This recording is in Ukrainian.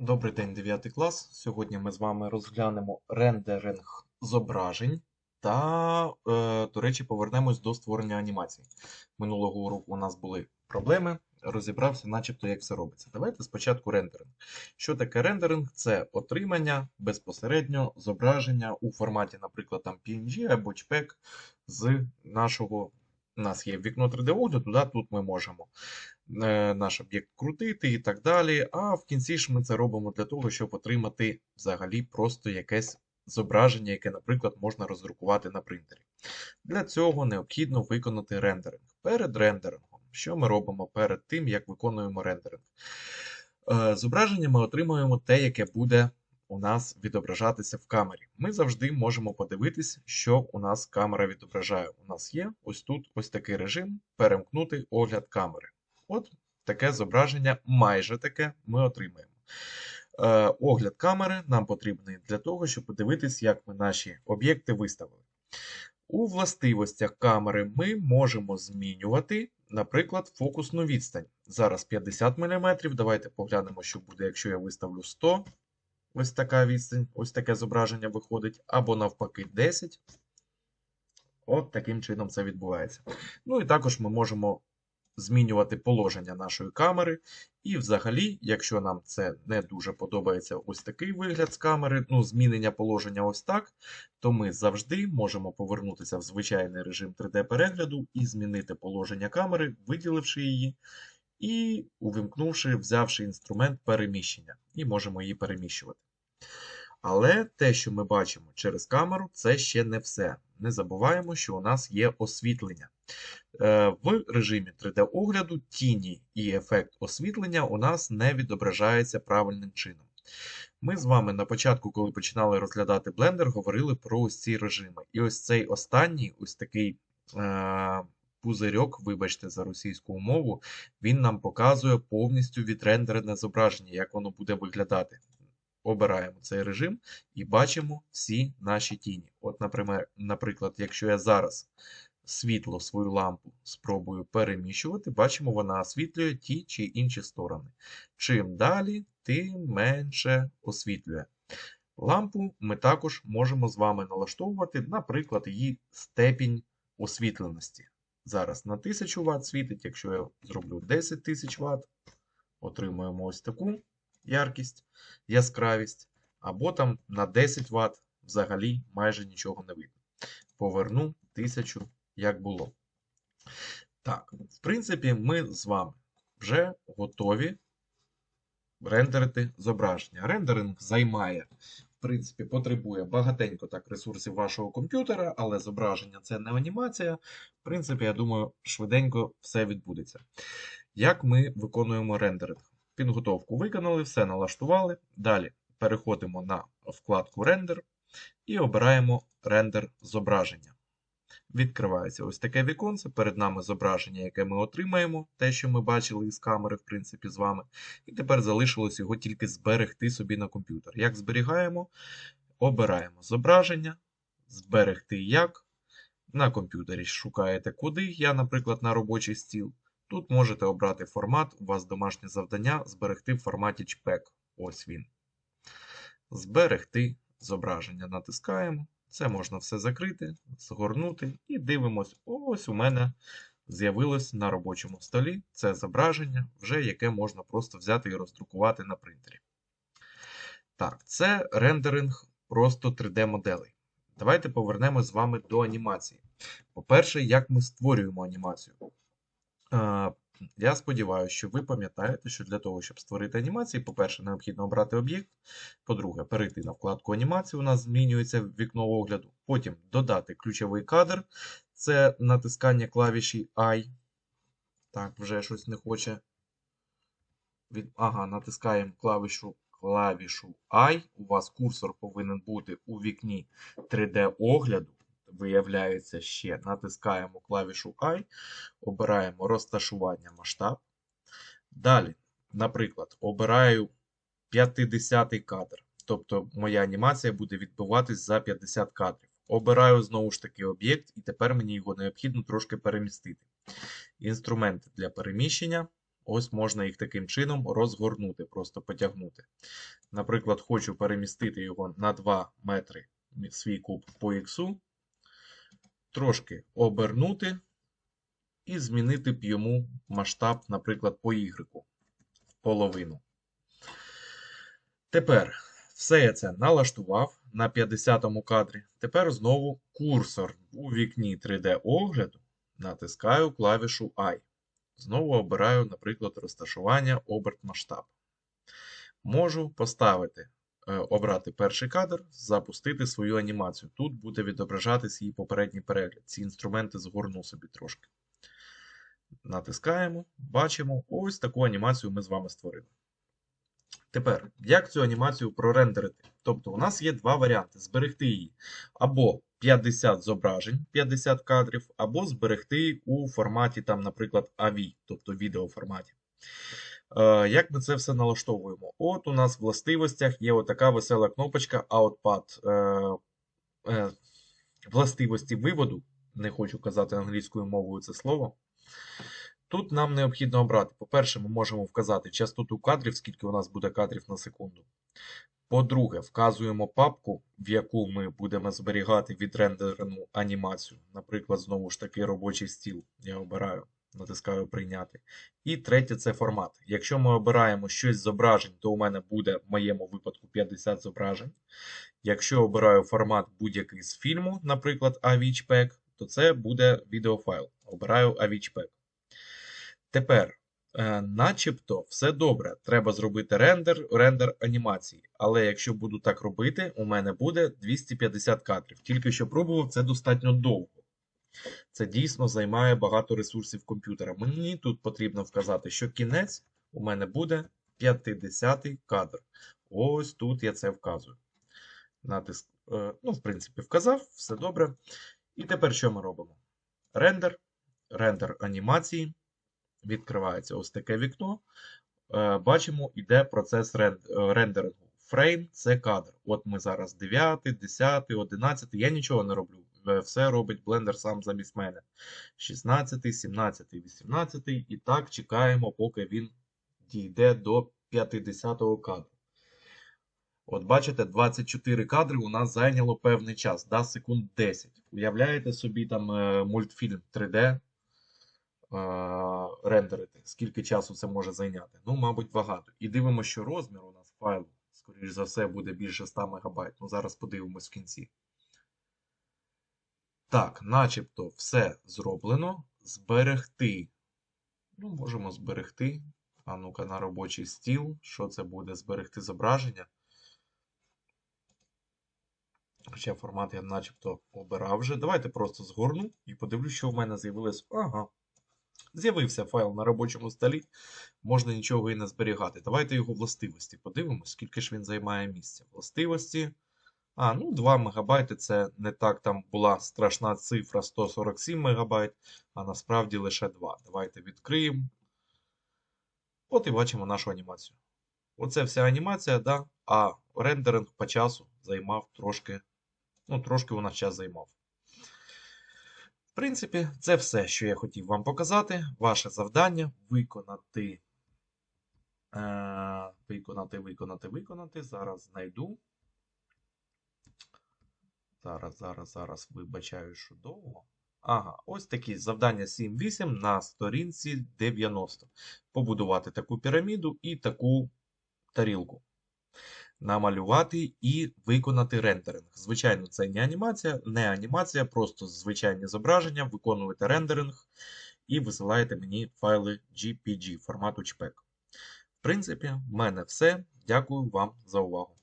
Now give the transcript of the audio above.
Добрий день, 9 клас. Сьогодні ми з вами розглянемо рендеринг зображень та, е, до речі, повернемось до створення анімацій. Минулого уроку у нас були проблеми, розібрався, начебто, як все робиться. Давайте спочатку рендеринг. Що таке рендеринг? Це отримання безпосередньо зображення у форматі, наприклад, там PNG або JPEG з нашого. У нас є вікно 3D-огляду, да, тут ми можемо наш об'єкт крутити і так далі. А в кінці ж ми це робимо для того, щоб отримати взагалі просто якесь зображення, яке, наприклад, можна роздрукувати на принтері. Для цього необхідно виконати рендеринг. Перед рендерингом, що ми робимо перед тим, як виконуємо рендеринг? Е, Зображення ми отримуємо те, яке буде у нас відображатися в камері. Ми завжди можемо подивитись, що у нас камера відображає. У нас є ось тут ось такий режим перемкнути огляд камери. От таке зображення, майже таке, ми отримаємо. Е, огляд камери нам потрібний для того, щоб подивитись, як ми наші об'єкти виставили. У властивостях камери ми можемо змінювати, наприклад, фокусну відстань. Зараз 50 мм. Давайте поглянемо, що буде, якщо я виставлю 100 Ось така відстань, ось таке зображення виходить, або навпаки 10. От таким чином це відбувається. Ну і також ми можемо змінювати положення нашої камери. І взагалі, якщо нам це не дуже подобається ось такий вигляд з камери, ну, змінення положення ось так, то ми завжди можемо повернутися в звичайний режим 3D-перегляду і змінити положення камери, виділивши її. І увімкнувши, взявши інструмент переміщення, і можемо її переміщувати. Але те, що ми бачимо через камеру, це ще не все. Не забуваємо, що у нас є освітлення. Е, В режимі 3D-огляду тіні і ефект освітлення у нас не відображається правильним чином. Ми з вами на початку, коли починали розглядати Blender, говорили про ось ці режими. І ось цей останній, ось такий. Е пузирьок, вибачте за російську мову, він нам показує повністю відрендерене зображення, як воно буде виглядати. Обираємо цей режим і бачимо всі наші тіні. От, наприклад, якщо я зараз світло свою лампу спробую переміщувати, бачимо, вона освітлює ті чи інші сторони. Чим далі, тим менше освітлює. Лампу ми також можемо з вами налаштовувати, наприклад, її степінь освітленості. Зараз на 1000 Вт світить, якщо я зроблю 10 тисяч Вт, отримуємо ось таку яркість, яскравість, або там на 10 Вт взагалі майже нічого не видно. Поверну 1000, як було. Так, в принципі, ми з вами вже готові рендерити зображення. Рендеринг займає в принципі, потребує багатенько так ресурсів вашого комп'ютера, але зображення це не анімація. В принципі, я думаю, швиденько все відбудеться. Як ми виконуємо рендеринг? Підготовку виконали, все налаштували. Далі переходимо на вкладку рендер і обираємо рендер зображення. Відкривається ось таке віконце. Перед нами зображення, яке ми отримаємо, те, що ми бачили із камери, в принципі, з вами. І тепер залишилось його тільки зберегти собі на комп'ютер. Як зберігаємо? Обираємо зображення, зберегти як. На комп'ютері шукаєте куди. Я, наприклад, на робочий стіл. Тут можете обрати формат, у вас домашнє завдання зберегти в форматі JPEG. Ось він. Зберегти зображення. Натискаємо. Це можна все закрити, згорнути і дивимось, ось у мене з'явилось на робочому столі це зображення, вже яке можна просто взяти і роздрукувати на принтері. Так, це рендеринг просто 3D-моделей. Давайте повернемось з вами до анімації. По-перше, як ми створюємо анімацію. Я сподіваюся, що ви пам'ятаєте, що для того, щоб створити анімації, по-перше, необхідно обрати об'єкт. По-друге, перейти на вкладку анімації, у нас змінюється вікно огляду. Потім додати ключовий кадр. Це натискання клавіші I. Так, вже щось не хоче. Ага, натискаємо клавішу клавішу I. У вас курсор повинен бути у вікні 3D-огляду виявляється ще. Натискаємо клавішу I, обираємо розташування масштаб. Далі, наприклад, обираю 50 кадр. Тобто моя анімація буде відбуватись за 50 кадрів. Обираю знову ж таки об'єкт, і тепер мені його необхідно трошки перемістити. Інструменти для переміщення. ось можна їх таким чином розгорнути, просто потягнути. Наприклад, хочу перемістити його на 2 метри свій куб по х, трошки обернути і змінити б йому масштаб, наприклад, по y половину. Тепер все я це налаштував на 50-му кадрі. Тепер знову курсор у вікні 3D-огляду натискаю клавішу I. Знову обираю, наприклад, розташування оберт масштаб. Можу поставити, обрати перший кадр, запустити свою анімацію. Тут буде відображатись її попередній перегляд. Ці інструменти згорну собі трошки. Натискаємо, бачимо, ось таку анімацію ми з вами створили. Тепер, як цю анімацію прорендерити? Тобто, у нас є два варіанти: зберегти її або 50 зображень, 50 кадрів, або зберегти у форматі, там, наприклад, AVI, тобто відеоформаті. Е, Як ми це все налаштовуємо? От у нас в властивостях є отака весела кнопочка Output. Е, е, властивості виводу. Не хочу казати англійською мовою це слово. Тут нам необхідно обрати. По-перше, ми можемо вказати частоту кадрів, скільки у нас буде кадрів на секунду. По-друге, вказуємо папку, в яку ми будемо зберігати відрендерену анімацію. Наприклад, знову ж таки робочий стіл. Я обираю, натискаю Прийняти. І третє це формат. Якщо ми обираємо щось з зображень, то у мене буде в моєму випадку 50 зображень. Якщо обираю формат будь-який з фільму, наприклад, AVHPEG, то це буде відеофайл. Обираю AVHPEG. Тепер, е, начебто, все добре. Треба зробити рендер, рендер анімації. Але якщо буду так робити, у мене буде 250 кадрів. Тільки що пробував, це достатньо довго. Це дійсно займає багато ресурсів комп'ютера. Мені тут потрібно вказати, що кінець у мене буде 50-й кадр. Ось тут я це вказую. Натиск, е, ну, в принципі, вказав, все добре. І тепер що ми робимо? Рендер, рендер анімації. Відкривається ось таке вікно. Е, бачимо, йде процес рендерингу. Фрейм це кадр. От ми зараз 9, 10, 11. Я нічого не роблю. Е, все робить блендер сам замість мене. 16, 17, 18. І так чекаємо, поки він дійде до 50-го кадру. От бачите, 24 кадри у нас зайняло певний час, да, секунд 10. Уявляєте собі там е, мультфільм 3D рендерити, скільки часу це може зайняти? Ну, мабуть, багато. І дивимося, що розмір у нас файлу, скоріш за все, буде більше 100 МБ. Ну, зараз подивимось в кінці. Так, начебто все зроблено. Зберегти. Ну, можемо зберегти. А ну-ка, на робочий стіл. Що це буде? Зберегти зображення. Хоча формат я начебто обирав вже. Давайте просто згорну і подивлюсь, що в мене з'явилось. Ага. З'явився файл на робочому столі, можна нічого і не зберігати. Давайте його властивості подивимось, скільки ж він займає місця. Властивості. А, ну 2 МБ це не так там була страшна цифра 147 МБ, а насправді лише 2. Давайте відкриємо. От і бачимо нашу анімацію. Оце вся анімація, да? а рендеринг по часу займав трошки. Ну, трошки у нас час займав. В принципі, це все, що я хотів вам показати. Ваше завдання виконати. Е, Виконати, виконати, виконати. Зараз знайду. Зараз, зараз, зараз вибачаю, що довго. Ага, ось такі завдання 7-8 на сторінці 90. Побудувати таку піраміду і таку тарілку намалювати і виконати рендеринг. Звичайно, це не анімація, не анімація, просто звичайні зображення, виконуєте рендеринг і висилаєте мені файли JPG формату JPEG. В принципі, в мене все. Дякую вам за увагу.